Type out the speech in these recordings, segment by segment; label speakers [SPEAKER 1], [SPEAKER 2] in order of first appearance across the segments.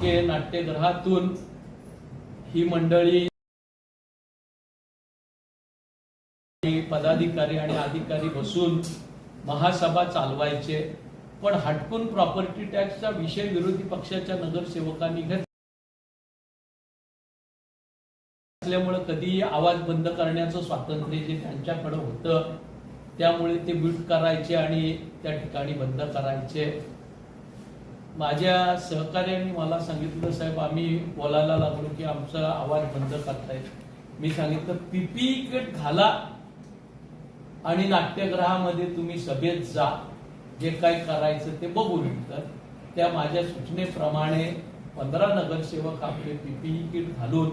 [SPEAKER 1] टक्के नाट्यगृहातून ही मंडळी पदाधिकारी आणि अधिकारी बसून महासभा चालवायचे. पण हटकून प्रॉपर्टी टॅक्सचा विषय विरोधी पक्षाच्या नगरसेवकांनी घेतला असल्यामुळे कधीही आवाज बंद करण्याचं स्वातंत्र्य जे त्यांच्याकडे होतं त्यामुळे ते म्यूट करायचे आणि त्या ठिकाणी बंद करायचे. माझ्या सहकार्याने मला सांगितलं साहेब आम्ही बोलायला लागलो की आमचा आवाज बंद करतायत मी सांगितलं पीपी किट घाला आणि नाट्यगृहामध्ये तुम्ही सभेत जा. जे काय करायचं ते बघू नंतर त्या माझ्या सूचनेप्रमाणे पंधरा नगरसेवक आपले पीपीई किट घालून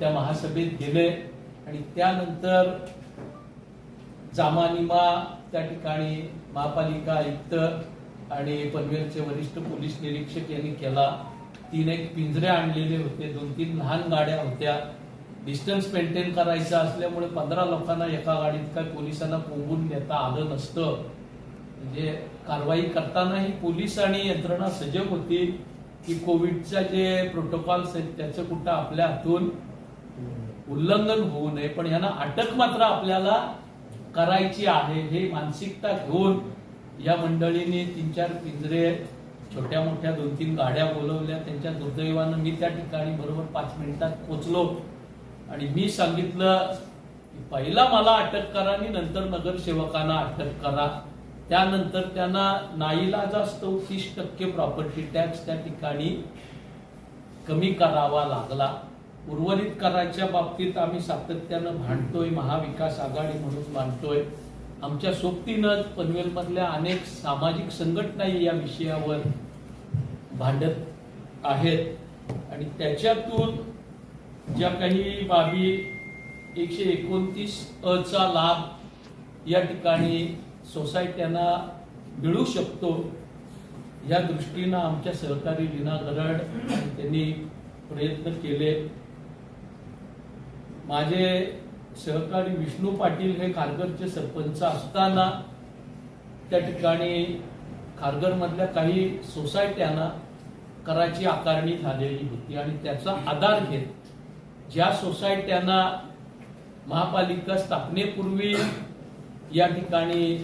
[SPEAKER 1] त्या महासभेत गेले आणि त्यानंतर जामानिमा त्या ठिकाणी महापालिका आयुक्त आणि पनवेलचे वरिष्ठ पोलीस निरीक्षक यांनी केला. तीन एक पिंजरे आणलेले होते. दोन तीन लहान गाड्या होत्या. डिस्टन्स मेंटेन करायचं असल्यामुळे पंधरा लोकांना एका गाडीत काय पोलिसांना पोहून नेता आलं नसतं. म्हणजे कारवाई करतानाही पोलीस आणि यंत्रणा सजग होती की कोविडच्या जे प्रोटोकॉल्स आहेत त्याचं कुठं आपल्या हातून उल्लंघन होऊ नये. पण यांना अटक मात्र आपल्याला करायची आहे. हे मानसिकता घेऊन या मंडळीने तीन चार पिंजरे छोट्या मोठ्या दोन तीन गाड्या बोलवल्या. त्यांच्या दुर्दैवानं मी त्या ठिकाणी बरोबर पाच मिनिटात पोचलो. आणि मी सांगितलं की पहिला मला अटक करा आणि नंतर नगरसेवकांना अटक करा. त्यानंतर त्यांना नाईलाज असतो तीस टक्के प्रॉपर्टी टॅक्स त्या ठिकाणी कमी करावा लागला. उर्वरित कराच्या बाबतीत आम्ही सातत्यानं भांडतोय महाविकास आघाडी म्हणून मांडतोय आमच्या सोबतीनं पनवेलमधल्या अनेक सामाजिक संघटनाही या विषयावर भांडत आहेत. आणि त्याच्यातून ज्या काही बाबी एकशे एकोणतीस अचा चा लाभ या ठिकाणी सोसायट्यांना मिळू शकतो या दृष्टीनं आमच्या सहकारी लीना गरड त्यांनी प्रयत्न केले. माझे सहकारी विष्णू पाटील हे खारघरचे सरपंच असताना त्या ठिकाणी खारघरमधल्या काही सोसायट्यांना कराची आकारणी झालेली होती. आणि त्याचा आधार घेत ज्या सोसायट्यांना महापालिका स्थापनेपूर्वी या ठिकाणी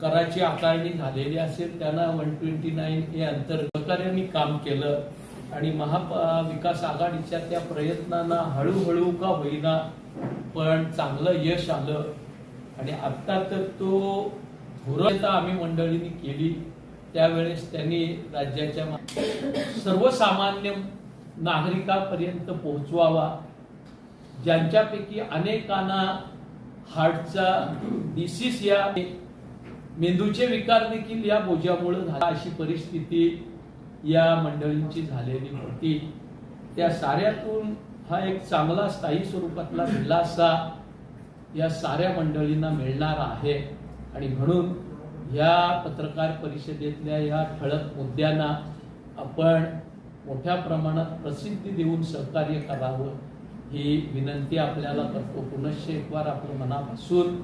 [SPEAKER 1] कराची आकारणी झालेली असेल त्यांना वन ट्वेंटी नाईन हे अंतर्गत काम केलं. आणि महाविकास आघाडीच्या त्या प्रयत्नांना हळूहळू का होईना पण चांगलं यश आलं. आणि आता तर तो धोरण आम्ही मंडळींनी केली. त्यावेळेस त्यांनी राज्याच्या सर्वसामान्य नागरिकापर्यंत पोहोचवावा. ज्यांच्यापैकी अनेकांना हार्टचा डिसीस या मेंदूचे विकार देखील या बोजामुळे झाला. अशी परिस्थिती या मंडळींची झालेली होती. त्या साऱ्यातून हा एक चांगला स्थायी स्वरूपातला दिलासा या साऱ्या मंडळींना मिळणार आहे. आणि म्हणून या पत्रकार परिषदेतल्या या ठळक मुद्द्यांना आपण मोठ्या प्रमाणात प्रसिद्धी देऊन सहकार्य करावं ही विनंती आपल्याला करतो. पुनश्च एक वार आपलं मनापासून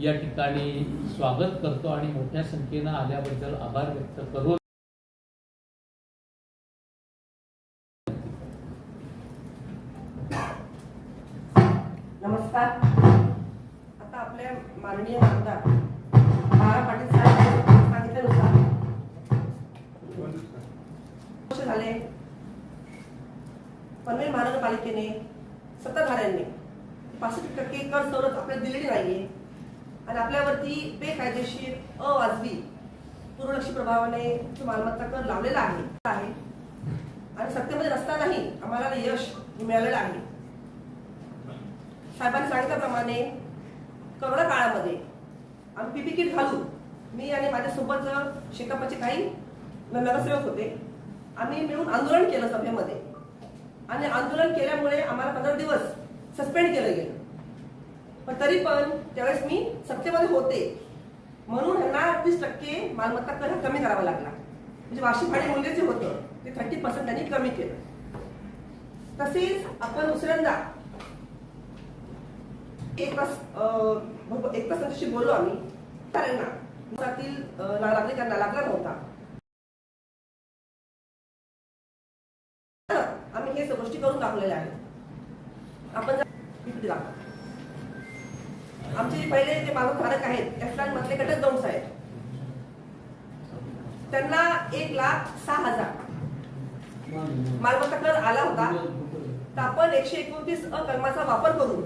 [SPEAKER 1] या ठिकाणी स्वागत करतो आणि मोठ्या संख्येनं आल्याबद्दल आभार व्यक्त करून
[SPEAKER 2] माननीय आमदार बाळा पाटील साहेब सांगितल्यानुसार झाले. पनवेल महानगरपालिकेने सत्ताधाऱ्यांनी पासष्ट टक्के कर सवलत आपल्याला दिलेली नाहीये. आणि आपल्यावरती बेकायदेशीर अवाजवी पूर्वलक्षी प्रभावाने मालमत्ता कर लावलेला आहे आहे. आणि सत्तेमध्ये नसतानाही आम्हाला यश मिळालेलं आहे. साहेबांनी सांगितल्याप्रमाणे करोना काळामध्ये. आम्ही पीपी किट घालून मी आणि माझ्यासोबत शेकापचे काही नगरसेवक होते. आम्ही मिळून आंदोलन केलं सभेमध्ये. आणि आंदोलन केल्यामुळे आम्हाला पंधरा दिवस सस्पेंड केलं गेलं. पण तरी पण त्यावेळेस मी सत्तेमध्ये होते. म्हणून ह्यांना तीस टक्के मालमत्ता कर कमी करावा लागला. म्हणजे वार्षिक भाडे मूल्य जे होतं ते थर्टी पर्सेंट त्यांनी कमी केलं. तसेच आपण दुसऱ्यांदा एक तास अं, एक तास त्यांच्याशी बोललो आम्ही. त्यांना नागरिकांना लागला नव्हता आम्ही हे सगळ्या गोष्टी करून दाखवलेल्या आहेत. आपण आमचे जे पहिले जे मालकधारक आहेत एफलान मधले कटक दोन आहेत त्यांना एक लाख सहा हजार. मालमत्ता कर आला होता. तर आपण एकशे एकोणतीस अ वापर करून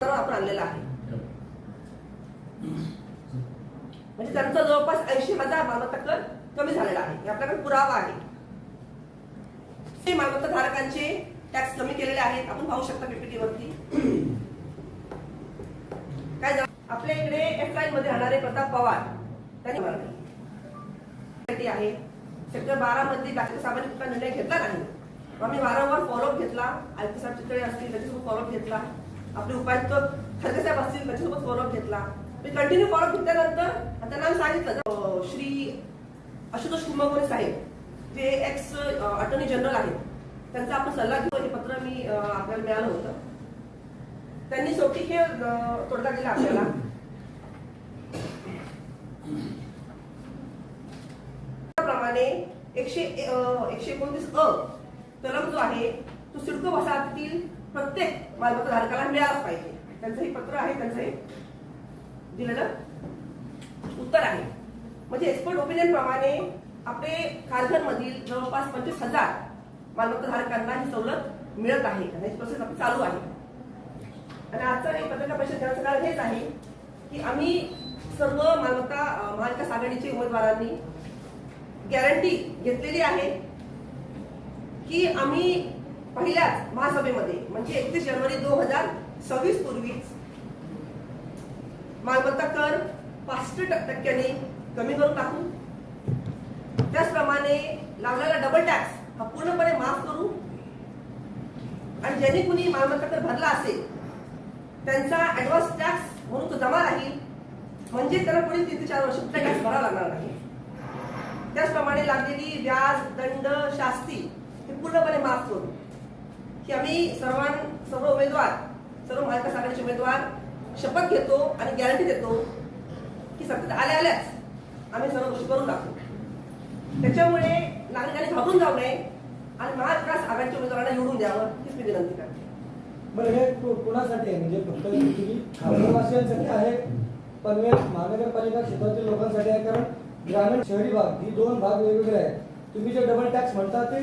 [SPEAKER 2] सर्व आणलेला आहे. म्हणजे त्यांचा जवळपास ऐंशी हजार मालमत्ता कर कमी झालेला आहे. आपल्याकडे पुरावा आहे. मालमत्ता धारकांचे टॅक्स कमी केलेले आहेत. आपण पाहू शकता पीपीटी वरती. काय आपल्या इकडे एफ लाईन मध्ये राहणारे प्रताप पवार त्यांनी आहे. सेक्टर बारा मध्ये बाकी सामाजिक कुठला निर्णय घेतला नाही. आम्ही वारंवार फॉलोअप घेतला. आयुक्त साहेब चितळे असतील त्याच्यासोबत फॉलोअप घेतला. आपले उपायुक्त खडगे साहेब असतील त्याच्यासोबत फॉलोअप घेतला. मी कंटिन्यू फॉलोअप घेतल्यानंतर त्यांना आम्ही सांगितलं श्री आशुतोष कुंभकोणी साहेब जे एक्स अटॉर्नी जनरल आहेत. त्यांचा आपण सल्ला घेऊ हे पत्र मी आपल्याला मिळालं होतं. त्यांनी शेवटी हे अं, तोडगा दिला आपल्याला. प्रमाणे एकशे एकशे एकोणतीस अ कलम जो आहे तो सिडको वसाहतीतील प्रत्येक मालमत्ता धारकाला मिळालाच पाहिजे. त्यांचं हे पत्र आहे त्यांचं हे दिलेलं उत्तर आहे. म्हणजे एक्सपर्ट ओपिनियन प्रमाणे आपले खारघर मधील जवळपास पंचवीस हजार मालमत्ता धारकांना ही सवलत मिळत आहे. आणि प्रोसेस आपली चालू आहे. आणि आजचा एक पत्रकार परिषद घेण्याचं कारण हेच आहे की आम्ही सर्व मालमत्ता महाविकास आघाडीचे उमेदवारांनी गॅरंटी घेतलेली आहे की आम्ही पहिल्याच महासभेमध्ये म्हणजे एकतीस जानेवारी दोन हजार सव्वीस पूर्वीच मालमत्ता कर पासष्ट टक्क्यांनी कमी करून टाकू. त्याचप्रमाणे लागलेला डबल टॅक्स हा पूर्णपणे माफ करू. आणि ज्यांनी कुणी मालमत्ता कर भरला असेल त्यांचा ऍडव्हान्स टॅक्स म्हणून तो जमा राहील. म्हणजे त्याला पुढील तीन ते चार वर्ष कुठला टॅक्स भरावा लागणार नाही. त्याचप्रमाणे लागलेली व्याज दंड शास्ती हे पूर्णपणे माफ करू. की आम्ही सर्वां सर्व उमेदवार सर्व महाविकास आघाडीचे उमेदवार शपथ घेतो आणि गॅरंटी देतो की सतत आल्या आल्याच आम्ही सर्व गोष्टी करून दाखवू त्याच्यामुळे नागरिकांनी घाबरून जाऊ नये आणि महाविकास आघाडीच्या उमेदवारांना निवडून द्यावं हीच मी विनंती करते.
[SPEAKER 3] बरं हे कोणासाठी आहे? म्हणजे फक्त तुम्ही खासदारवासियांसाठी आहे पनवेल महानगरपालिका क्षेत्रातील लोकांसाठी आहे कारण ग्रामीण शहरी भाग ही दोन भाग वेगवेगळे आहेत. तुम्ही जे डबल टॅक्स म्हणता ते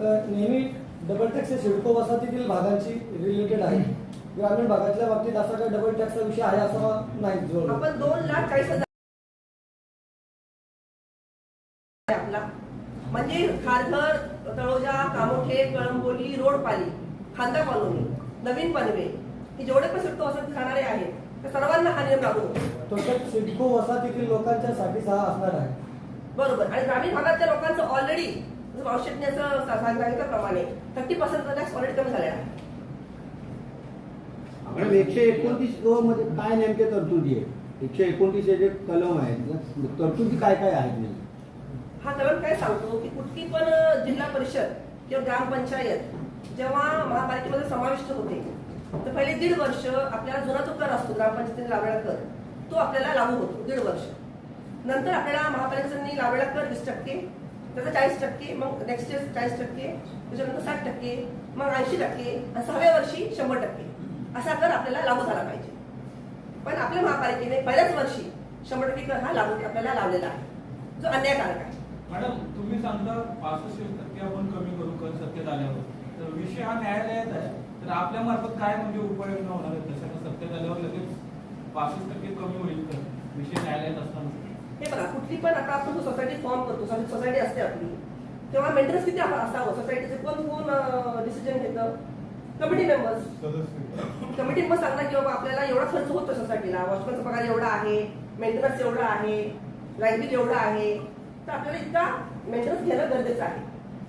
[SPEAKER 3] नेहमी डबल टॅक्स हे सिडको वसाहतीतील भागांची रिलेटेड आहे. ग्रामीण भागातल्या बाबतीत असा काही डबल टॅक्सचा विषय आहे असा नाही जवळ
[SPEAKER 2] आपण दोन लाख चाळीस हजार आहे आपला. म्हणजे खारघर तळोजा कामोठे कळंबोली रोडपाली खांदा कॉलनी नवीन पनवेल. हे जेवढे पण सुट्ट वसंत राहणारे आहेत त्या सर्वांना हा नियम लागू होतो.
[SPEAKER 3] थोडक्यात सिडको वसाहतीतील लोकांच्या साठी हा असणार आहे.
[SPEAKER 2] बरोबर. आणि ग्रामीण भागातल्या लोकांचं ऑलरेडी औषधण्याचं सांगितल्याप्रमाणे थर्टी पर्सेंट टॅक्स ऑलरेडी कमी झालेला आहे.
[SPEAKER 4] मॅडम एकशे एकोणतीस ग मध्ये काय नेमके तरतुदी आहे एकशे एकोणतीस हे जे कलम आहेत तरतुदी काय काय आहेत नेमके?
[SPEAKER 2] हा कलम काय सांगतो की कुठली पण जिल्हा परिषद किंवा ग्रामपंचायत जेव्हा महापालिकेमध्ये समाविष्ट होते तर पहिले दीड वर्ष आपल्याला जुना जो कर असतो ग्रामपंचायतीने लावलेला कर तो आपल्याला लागू होतो दीड वर्ष. नंतर आपल्याला महापालिकेने लावलेला कर वीस टक्के त्याचा चाळीस टक्के मग नेक्स्ट इयर चाळीस टक्के त्याच्यानंतर साठ टक्के मग ऐंशी टक्के आणि सहाव्या वर्षी शंभर टक्के. असा कर आपल्याला लागू झाला पाहिजे. पण आपल्या महापालिकेने पहिल्याच वर्षी शंभर टक्के कर हा लागू आपल्याला लावलेला आहे. जो अन्यायकारक आहे.
[SPEAKER 5] मॅडम तुम्ही सांगता पासष्ट टक्के आपण कमी करू कर सत्तेत आल्यावर. तर विषय हा न्यायालयात आहे. तर आपल्या मार्फत काय म्हणजे उपाययोजना होणार आहेत सत्य सत्तेत आल्यावर लगेच पासष्ट टक्के कमी होईल तर विषय न्यायालयात असताना.
[SPEAKER 2] हे बघा कुठली पण आता आपण सोसायटी फॉर्म करतो सोसायटी असते आपली तेव्हा मेंटेनन्स किती असावं? सोसायटीचे कोण कोण डिसिजन घेतं? कमिटी मेंबर्स कमिटी मेंबर सांगणार की बाबा आपल्याला एवढा खर्च होतो सोसायटीला वॉचमॅनचा पगार एवढा आहे मेंटेनन्स एवढा आहे लाइट बिल एवढं आहे. तर आपल्याला इतका मेंटेनन्स घेणं गरजेचं आहे.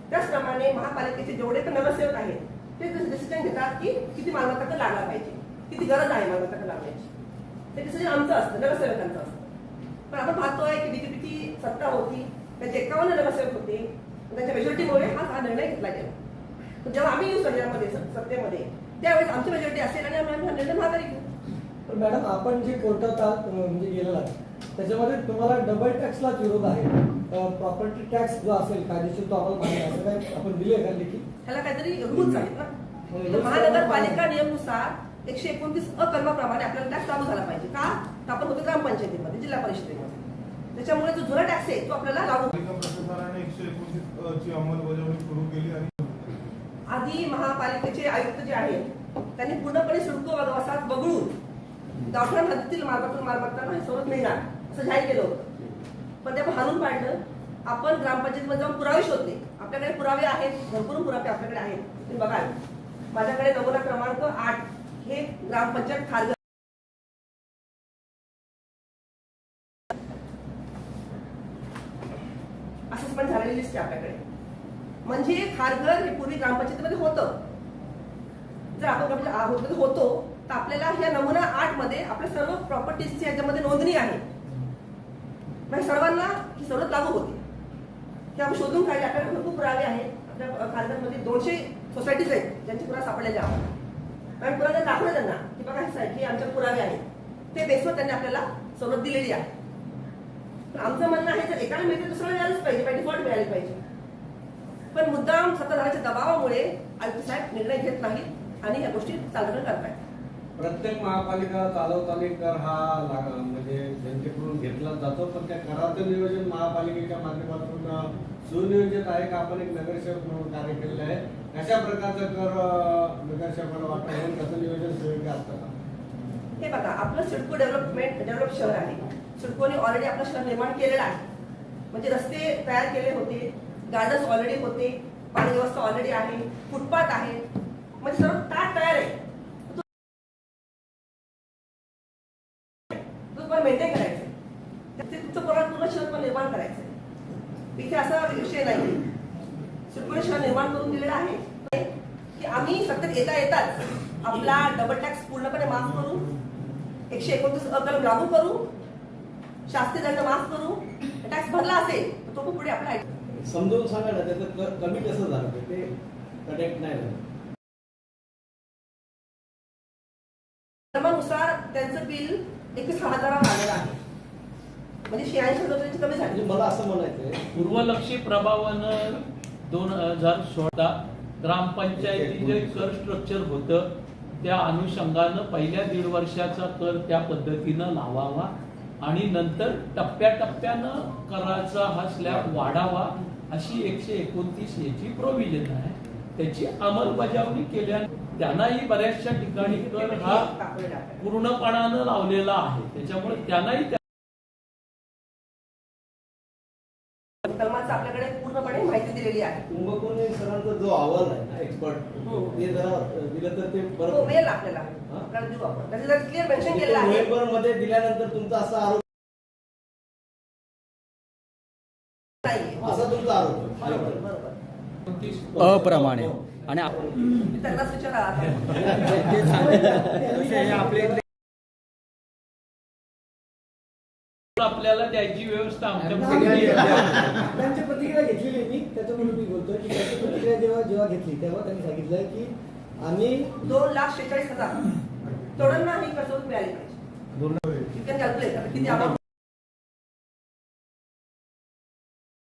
[SPEAKER 2] त्याचप्रमाणे महापालिकेचे जेवढे पण नगरसेवक आहेत ते डिसिजन घेतात की किती मालमत्ता लागला पाहिजे किती गरज आहे मालमत्ता लागण्याची ते डिसिजन आमचं असतं नगरसेवकांचं असतं. पण आपण पाहतोय की बीजेपीची सत्ता होती त्यांचे एकावन्न नगरसेवक होते त्यांच्या मेजॉरिटीमुळे हा हा निर्णय घेतला गेला. जेव्हा आम्ही येऊ सगळ्यामध्ये सत्तेमध्ये त्यावेळेस आमची मेजॉरिटी असेल आणि आम्ही हा निर्णय महागारी घेऊ.
[SPEAKER 3] पण मॅडम आपण जे कोर्टात आहात, म्हणजे गेलेला आहे, त्याच्यामध्ये तुम्हाला डबल टॅक्सलाच विरोध आहे. प्रॉपर्टी टॅक्स जो असेल कायदेशीर तो आम्हाला मान्य आहे. असं काय आपण दिले का लेखी?
[SPEAKER 2] ह्याला काहीतरी रूल्स आहेत ना?
[SPEAKER 3] हो,
[SPEAKER 2] महानगरपालिका नियमनुसार एकशे एकोणतीस अकर्माप्रमाणे आपल्याला टॅक्स लागू झाला पाहिजे. का? आपण होतो ग्रामपंचायतीमध्ये जिल्हा परिषदेमध्ये. त्याच्यामुळे जो जुना टॅक्स आहे तो आपल्याला लागू आधी महापालिकेचे आयुक्त जे आहेत त्यांनी पूर्णपणे सिडको वसाहत वगळून गावठाण हद्दीतील मालमत्ता मालमत्तांना हे सवलत मिळणार असं जाहीर केलं होतं. पण ते हाणून पाडलं. आपण ग्रामपंचायतीमध्ये जाऊन पुरावे शोधले. आपल्याकडे पुरावे आहेत भरपूर पुरावे आपल्याकडे आहेत. बघाल. माझ्याकडे नमुना क्रमांक आठ हे ग्रामपंचायत खारघर असेसमेंट झालेली लिस्ट आहे आपल्याकडे. म्हणजे खारघर हे पूर्वी ग्रामपंचायतीमध्ये होतं. जर आपण ग्रामपंचायत होतो तर आपल्याला ह्या नमुना आठमध्ये आपल्या सर्व प्रॉपर्टीजची याच्यामध्ये नोंदणी आहे. म्हणजे सर्वांना ही सवलत लागू होती. हे आपण शोधून काढले. आपल्याकडे भरपूर पुरावे आहेत आपल्या खारघरमध्ये दोनशे सोसायटीज आहेत ज्यांचे पुरावे सापडलेले आहेत. आणि पुरावे दाखवलं त्यांना की बघा हे आमच्या पुरावे आहेत. ते बेसवर त्यांनी आपल्याला सवलत दिलेली आहे. आमचं म्हणणं आहे जर एकाला मिळते दुसऱ्याला मिळालंच पाहिजे. बाय डिफॉल्ट मिळाली पाहिजे. पण मुद्दाम सत्ताधाऱ्याच्या दबावामुळे आयुक्त साहेब निर्णय घेत नाहीत आणि ह्या गोष्टी चालवणं करतायत.
[SPEAKER 6] प्रत्येक महापालिका चालवताना कर हा म्हणजे जनतेकडून घेतला जातो पण त्या कराचं नियोजन महापालिकेच्या माध्यमातून सुनियोजित आहे का? आपण एक नगरसेवक म्हणून कार्य केलेलं आहे. कशा प्रकारचा कर अ, नगरसेवकाला वाटतं? म्हणून कसं नियोजन सुयोग्य असतं?
[SPEAKER 2] हे बघा आपलं सिडको डेव्हलपमेंट डेव्हलप शहर आहे. सिडकोने ऑलरेडी आपलं शहर निर्माण केलेलं आहे. म्हणजे रस्ते तयार केले होते गार्डन्स ऑलरेडी होते पाणी व्यवस्था ऑलरेडी आहे फुटपाथ आहे म्हणजे सर्व काय तयार आहे तो तो मेंटेन करायचं ते तुमचं पूर्ण पूर्ण शहर पण निर्माण करायचं तिथे असा विषय नाही. सिडकोने शहर निर्माण करून दिलेलं आहे. की आम्ही सतत येता येताच आपला डबल टॅक्स पूर्णपणे माफ करू. एकशे एकोणतीस अकलम लागू करू. शास्त्रीय दंड माफ करू टॅक्स भरला असेल तर तो पण पुढे आपला
[SPEAKER 6] समजून सांगा ना त्याचं कमी कसं झालं ते? कनेक्ट नाही झालं.
[SPEAKER 2] धर्मानुसार त्यांचं बिल एकवीस हजारावर आलेलं आहे. म्हणजे शहाऐंशी हजार कमी
[SPEAKER 6] म्हणजे
[SPEAKER 2] झाली
[SPEAKER 6] मला असं म्हणायचंय
[SPEAKER 1] पूर्वलक्षी प्रभावानं दोन हजार सोळा ग्रामपंचायती जे कर स्ट्रक्चर होतं. त्या अनुषंगानं पहिल्या दीड वर्षाचा कर त्या पद्धतीनं लावावा. आणि नंतर टप्प्याटप्प्यानं कराचा हा स्लॅब वाढावा अशी एकशे एकोणतीस याची प्रोव्हिजन आहे. त्याची अंमलबजावणी केल्या त्यांनाही बऱ्याचशा ठिकाणी कर हा पूर्णपणानं लावलेला आहे. त्याच्यामुळे त्यांनाही त्या
[SPEAKER 2] कलमाचं आपल्याकडे पूर्णपणे माहिती दिलेली आहे.
[SPEAKER 6] कुंभकोणी सरांचा जो अहवाल आहे ना एक्सपर्ट
[SPEAKER 2] हो.
[SPEAKER 6] ते जरा दिलं तर ते बरं
[SPEAKER 2] मिळेल आपल्याला. आपल्याला देऊ आपण त्याचं जर क्लिअर मेन्शन केलेलं आहे.
[SPEAKER 6] नोव्हेंबरमध्ये दिल्यानंतर तुमचा असा आरोप असा तुमचा आरोप आहे.
[SPEAKER 2] बरोबर बरोबर.
[SPEAKER 7] अप्रमाणे. आणि
[SPEAKER 2] त्यांनाच विचारा
[SPEAKER 1] आपल्याला त्याची व्यवस्था आमच्या
[SPEAKER 3] त्यांची प्रतिक्रिया घेतलेली आहे मी. त्याच्यामुळे मी बोलतोय की त्यांची प्रतिक्रिया जेव्हा जेव्हा घेतली तेव्हा त्यांनी सांगितलं की आम्ही
[SPEAKER 2] दोन लाख शेहेचाळीस हजार. तोडांना ही कसरत मिळाली पाहिजे. कॅल्क्युलेट किती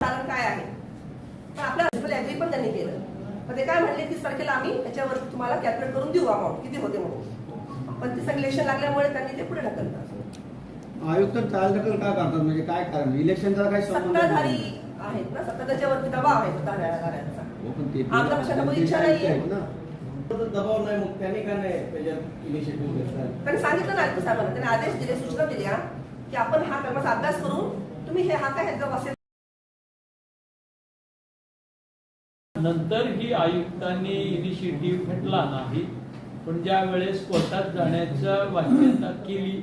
[SPEAKER 2] कारण काय आहे? पण आपल्या ऍग्री पण त्यांनी केलं. पण ते काय म्हणले तीस तारखेला आम्ही याच्यावर तुम्हाला कॅल्क्युलेट करून देऊ अमाऊंट किती होते म्हणून? पण ते इलेक्शन लागल्यामुळे त्यांनी ते पुढे ढकललं.
[SPEAKER 4] आयुक्त चालढकल का करतात म्हणजे काय कारण इलेक्शनचा काय संबंध
[SPEAKER 2] सत्ताधारी
[SPEAKER 4] नाही.
[SPEAKER 2] आहेत ना सत्ताधाऱ्यावरती दबाव आहे सत्ताधाऱ्यांचा
[SPEAKER 4] हो, पण ते-
[SPEAKER 2] आमच्या पक्षाला कोणी इच्छा नाहीये.
[SPEAKER 4] आहेत ना.
[SPEAKER 6] तर दबाव नाही मग त्याने का नाही त्याच्यात इनिशिएटिव्ह घेतला
[SPEAKER 2] त्यांनी सांगितलं ना आयुक्त साहेबांना त्यांनी आदेश दिले सूचना दिल्या की आपण हा कर्माचा अभ्यास करून तुम्ही हे हा काय ह्याचा असेल
[SPEAKER 1] नंतर ही आयुक्तांनी इनिशिएटिव्ह घेतला नाही पण ज्या वेळेस कोर्टात जाण्याच्या वाच्यता केली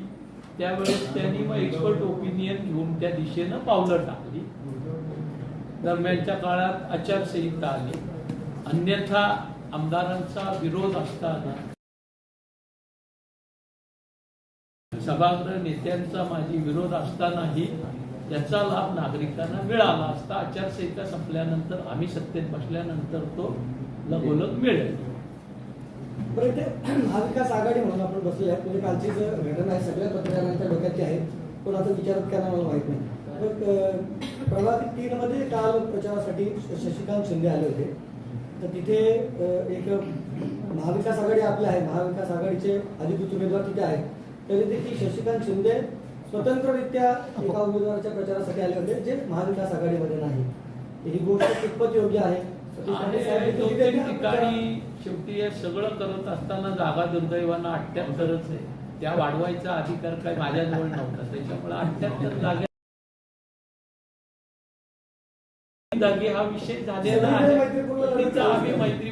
[SPEAKER 1] त्यावेळेस त्यांनी मग एक्सपर्ट ओपिनियन घेऊन त्या दिशेनं पावलं टाकली. दरम्यानच्या काळात आचारसंहिता आली. अन्यथा आमदारांचा विरोध असताना सभागृह नेत्यांचा माझी विरोध असतानाही त्याचा लाभ नागरिकांना मिळाला असता आचारसंहिता संपल्यानंतर आम्ही सत्तेत बसल्यानंतर तो लगोलग मिळेल.
[SPEAKER 3] बरं ते महाविकास आघाडी म्हणून आपण बसलेले आहेत. म्हणजे कालची जी घटना आहे सगळ्या पत्रकारांच्या डोक्यातली आहे कोणाचा विचारत का नाही मला माहीत नाही. मग प्रभाग तीन मध्ये काल प्रचारासाठी शशिकांत शिंदे आले होते. तर तिथे एक महाविकास आघाडी आपल्या आहे. महाविकास आघाडीचे अधिकृत उमेदवार तिथे आहेत. तरी देखील शशिकांत शिंदे स्वतंत्ररित्या एका उमेदवाराच्या प्रचारासाठी आले होते जे महाविकास आघाडीमध्ये नाही. ही गोष्ट कितपत योग्य आहे.
[SPEAKER 1] शेवटी हे सगळं करत असताना जागा दुर्दैवानं अठ्ठ्याहत्तरच आहे. त्या वाढवायचा अधिकार काय माझ्याजवळ नव्हता. त्याच्यामुळे अठ्ठ्याहत्तर जागे जागे हा विषय झालेला आहे. तिचा आम्ही मैत्री